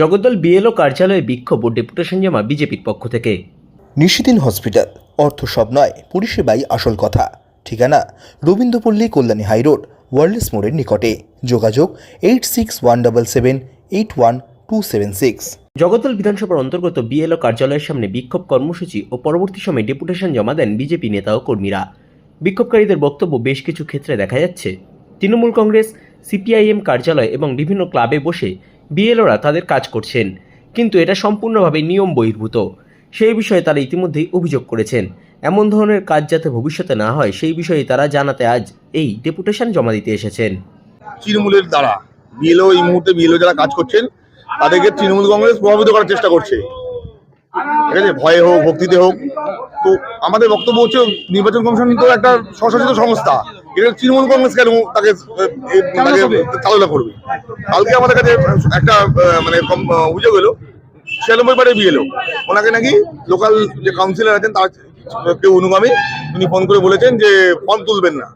জগদ্দল BLO কার্যালয়ে বিক্ষোভ ও deputation জমা বিজেপির পক্ষ থেকে। নিশিদিন হসপিটাল অর্থ সব নয় পরিষেবাই আসল কথা। ঠিকানা রবীন্দ্রপল্লী কল্যাণী হাইরোড ওয়ার্ল্ডস মোড়ের নিকটে। যোগাযোগ eight six one double seven eight one two seven six. Jagaddal বিধানসভার অন্তর্গত বিএলও কার্যালয়ের সামনে বিক্ষোভ কর্মসূচি ও পরবর্তী সময়ে ডেপুটেশন জমা দেন বিজেপি নেতা ও কর্মীরা। বিক্ষোভকারীদের বক্তব্য বেশ কিছু ক্ষেত্রে দেখা যাচ্ছে। তৃণমূল কংগ্রেস সিপিআইএম কার্যালয় এবং বিভিন্ন ক্লাবে বসে বিএলওরা তাদের কাজ করছেন, কিন্তু এটা সম্পূর্ণভাবে নিয়ম বহির্ভূত। সেই বিষয়ে তারা ইতিমধ্যেই অভিযোগ করেছেন। এমন ধরনের কাজ যাতে ভবিষ্যতে না হয়, সেই বিষয়ে তারা জানাতে আজ এই ডেপুটেশন জমা দিতে এসেছেন। তৃণমূলের দ্বারা, বিএলও এই মুহূর্তে বিএলও যারা কাজ করছেন, তাদেরকে তৃণমূল কংগ্রেস প্রভাবিত করার চেষ্টা করছে। ঠিক আছে? ভয়ে হোক, ভক্তিতে হোক। তো আমাদের বক্তব্য হচ্ছে, নির্বাচন কমিশন তো একটা স্বশাসিত সংস্থা। এটা তৃণমূল কংগ্রেস কেন তাকে চালনা করবে? কালকে আমাদের কাছে একটা মানে অভিযোগ এলো ছিয়ানব্বই বারে বিএলও ওনাকে নাকি লোকাল যে কাউন্সিলর আছেন তার কেউ অনুগামী উনি ফোন করে বলেছেন যে ফর্ম তুলবেন না।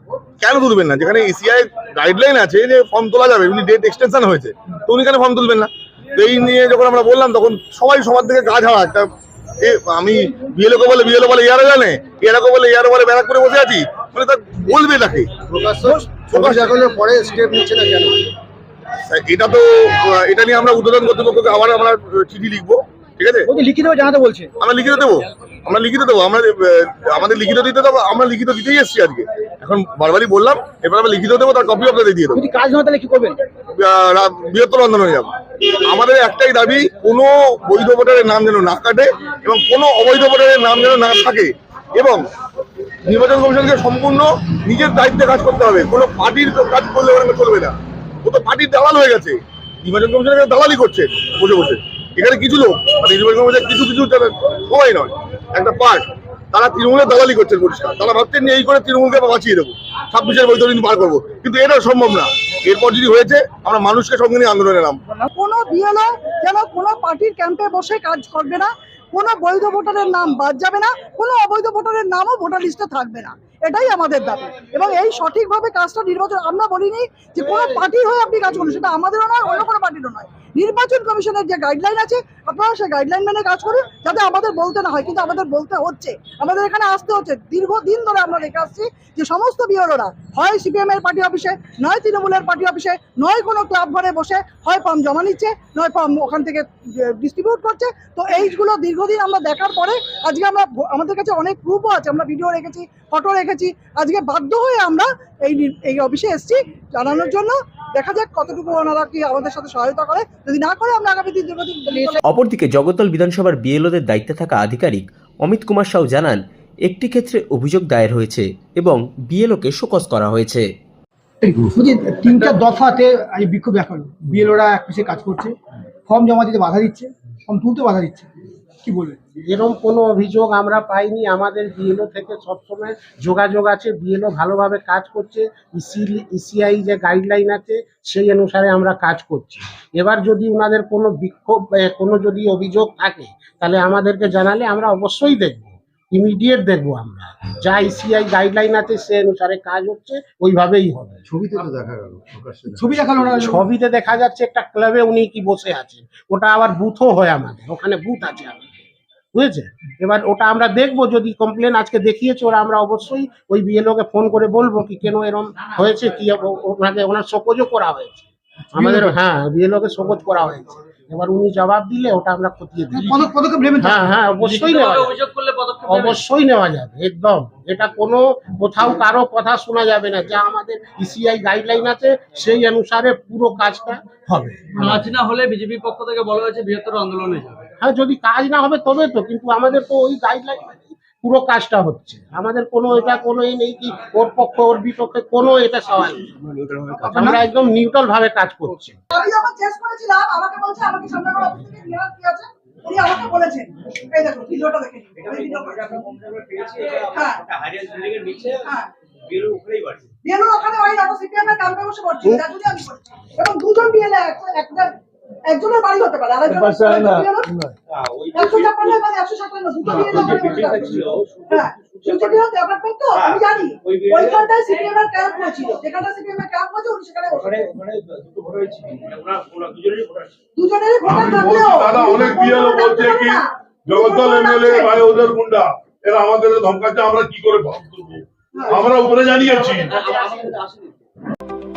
কেন তুলবেন না? যেখানে ইসিআই গাইডলাইন আছে যে ফর্ম তোলা যাবে উনি ডেট এক্সটেনশন হয়েছে তো উনি কেন ফর্ম তুলবেন না? তো এই নিয়ে যখন আমরা বললাম তখন সবাই সবার থেকে গা ঝাড়া। একটা আমি বিএলও কে বলে বিএলও বলে ইয়ারও জানে ইয়ারও বলে ইয়ারও বলে ব্যারাক করে বসে আছি। মানে তা বলবে তাকে ছবি দেখানোর পরে স্টেপ নিচ্ছে না কেন? এটা তো এটা নিয়ে আমরা উদ্বোধন কর্তৃপক্ষকে আবার আমরা চিঠি লিখব ঠিক আছে? লিখিত জানাতে বলছে। আমরা লিখিত দেবো আমরা লিখিত দেবো আমরা আমাদের লিখিত দিতে দেবো আমরা লিখিত দিতেই এসেছি আজকে। এখন বারবারই বললাম এবার আমরা লিখিত দেবো তার কপি আপনাদের দিয়ে দেবো। কাজ না তাহলে কি করবেন? আহ, রা- বৃহত্তর আন্দোলনে যাব। আমাদের একটাই দাবি কোনো বৈধ ভোটারের নাম যেন না কাটে এবং কোনো অবৈধ ভোটারের নাম যেন না থাকে। এবং নির্বাচন কমিশনকে সম্পূর্ণ নিজের দায়িত্বে কাজ করতে হবে। কোনো পার্টির কাজ করলে ওখানে চলবে না। ও তো পার্টির দালাল হয়ে গেছে। নির্বাচন কমিশনের দালালি করছে, বসে বসে। এখানে কিছু লোক মানে নির্বাচন কমিশনের কিছু কিছু সবাই নয়, একটা পার্ট। তারা তৃণমূলের দালালি করছেন পরিষ্কার। তারা ভাবছেন যে এই করে তৃণমূলকে বাঁচিয়ে দেবো। ছাব্বিশের বৈধ দিন পার করব। কিন্তু এটা সম্ভব না। এরপর যদি হয়েছে, আমরা মানুষকে সঙ্গে নিয়ে আন্দোলনে নাম কোনো বিএলও যেন কোনো পার্টির ক্যাম্পে বসে কাজ করবে না। কোনো বৈধ ভোটারের নাম বাদ যাবে না, কোনো অবৈধ ভোটারের নামও ভোটার লিস্টে থাকবে না। এটাই আমাদের দাবি। এবং এই সঠিকভাবে কাজটা নির্বাচন আমরা বলিনি যে কোনো পার্টির হয়ে আপনি কাজ করুন, সেটা আমাদেরও নয়, অন্য কোনো পার্টিরও নয়। নির্বাচন কমিশনের যে গাইডলাইন আছে, আপনারা সেই গাইডলাইন মেনে কাজ করুন, যাতে আমাদের বলতে না হয়, কিন্তু আমাদের বলতে হচ্ছে। আমাদের এখানে আসতে হচ্ছে। দীর্ঘদিন ধরে আমরা দেখে আসছি যে সমস্ত বিওরোরা হয় সিপিএম এর পার্টি অফিসে, নয় তৃণমূলের পার্টি অফিসে, নয় কোনো ক্লাব ঘরে বসে হয় ফর্ম জমা নিচ্ছে, নয় ফর্ম ওখান থেকে ডিস্ট্রিবিউট করছে। তো এইগুলো দীর্ঘদিন আমরা দেখার পরে আজকে আমরা আমাদের কাছে অনেক প্রুফও আছে। আমরা ভিডিও রেখেছি ফটো রেখেছি। আজকে বাধ্য হয়ে আমরা এই এই অফিসে এসেছি জানানোর জন্য। দেখা যাক কতটুকু ওনারা কি আমাদের সাথে সহায়তা করে। যদি না করে আমরা আগামী দিন অপরদিকে জগতল বিধানসভার বিএলওদের দায়িত্বে থাকা আধিকারিক অমিত কুমার সাউ জানান একটি ক্ষেত্রে অভিযোগ দায়ের হয়েছে এবং বিএলওকে শোকজ করা হয়েছে। তিনটা দফাতে আজ বিক্ষোভ দেখাল। বিএলওরা এক কাজ করছে ফর্ম জমা দিতে বাধা দিচ্ছে ফর্ম তুলতে বাধা দিচ্ছে। কি বলবেন এরকম কোনো অভিযোগ আমরা পাইনি। আমাদের বিএলও থেকে সবসময় যোগাযোগ আছে। বিএলও ভালোভাবে কাজ করছে। ইসি ইসিআই যে গাইডলাইন আছে সেই অনুসারে আমরা কাজ করছি। এবার যদি ওনাদের কোনো বিক্ষোভ কোনো যদি অভিযোগ থাকে তাহলে আমাদেরকে জানালে আমরা অবশ্যই দেখব। ইমিডিয়েট দেখব আমরা। যা ইসিআই গাইডলাইন আছে সে অনুসারে কাজ হচ্ছে ওইভাবেই হবে। ছবিতে তো দেখা গেল ছবি দেখাল না? ছবিতে দেখা যাচ্ছে একটা ক্লাবে উনি কি বসে আছেন। ওটা আবার বুথও হয় আমাদের। ওখানে বুথ আছে আমাদের। বুঝেছে? এবার ওটা আমরা দেখব যদি কমপ্লেন আজকে দেখিয়েছে ওরা আমরা অবশ্যই ওই বিএলও কে ফোন করে বলব কি কেন এরম হয়েছে কি ওনাকে ওনার শোকজও করা হয়েছে। আমাদের হ্যাঁ বিএলও কে শোকজ করা হয়েছে। এবার উনি জবাব দিলে ওটা আমরা খতিয়ে দিই? হ্যাঁ হ্যাঁ অবশ্যই অবশ্যই নেওয়া যাবে একদম। এটা কোনো কোথাও কারও কথা শোনা যাবে না। যা আমাদের ইসিআই গাইডলাইন আছে সেই অনুসারে পুরো কাজটা হবে। কাজ না হলে বিজেপির পক্ষ থেকে বলা হয়েছে বৃহত্তর আন্দোলনে যাবে। হ্যাঁ যদি কাজ না হবে তবে তো কিন্তু আমাদের তো ওই গাইডলাইন পুরো কাজটা হচ্ছে। আমাদের কোনো এটা কোনো এই নেই কি ওর পক্ষ ওর বিপক্ষে কোনো এটা সবাই নেই। আমরা একদম নিউট্রাল ভাবে কাজ করছি। আমি যখন চেস করেছিলাম আমাকে বলছে আমাকে উনি আমাকে বলেছেন। এই দেখো ভিডিওটা দেখে। হ্যাঁ। হ্যাঁ। ওখানে ওই দেখো সিপিএম এর ক্যাম্পে বসে পড়ছি এটা যদি আমি করি এবং দুজন বিএলএ একটা একজনের বাড়ি হতে পারে আরেকজন একশো ছাপ্পান্ন এবং একশো সাতান্ন দুটো বিএলএ ওখানে বসে আছে। হ্যাঁ। সুচিত্রা অ্যাপার্টমেন্ট তো? আমি জানি। ওইখানটায় সিপিএম এর ক্যাম্প হয়েছিল। যেখানটা সিপিএম এর ক্যাম্প হয়েছে উনি সেখানে দুজনেরই ভোটার থাকলেও দাদা অনেক বিএলও বলছে কি জগদ্দল এমএলএ ভাই ওদের গুন্ডা। এরা আমাদের ধমকাচ্ছে আমরা কি করে আমরা উপরে জানিয়েছি।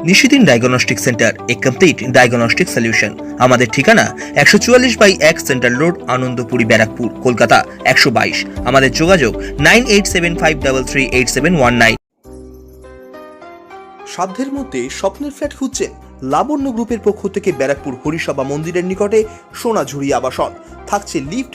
নিশিদিন ডায়াগনস্টিক সেন্টার এ কমপ্লিট ডায়াগনস্টিক সলিউশন আমাদের ঠিকানা একশো চুয়াল্লিশ বাই এক সেন্ট্রাল রোড আনন্দপুরি ব্যারাকপুর কলকাতা একশো বাইশ। আমাদের যোগাযোগ nine eight seven five double three eight seven one nine. সাধ্যের মধ্যে স্বপ্নের ফ্ল্যাট খুঁজছেন লাবণ্য গ্রুপের পক্ষ থেকে ব্যারাকপুর হরিসভা মন্দিরের নিকটে সোনাঝুরি আবাসন। থাকছে lift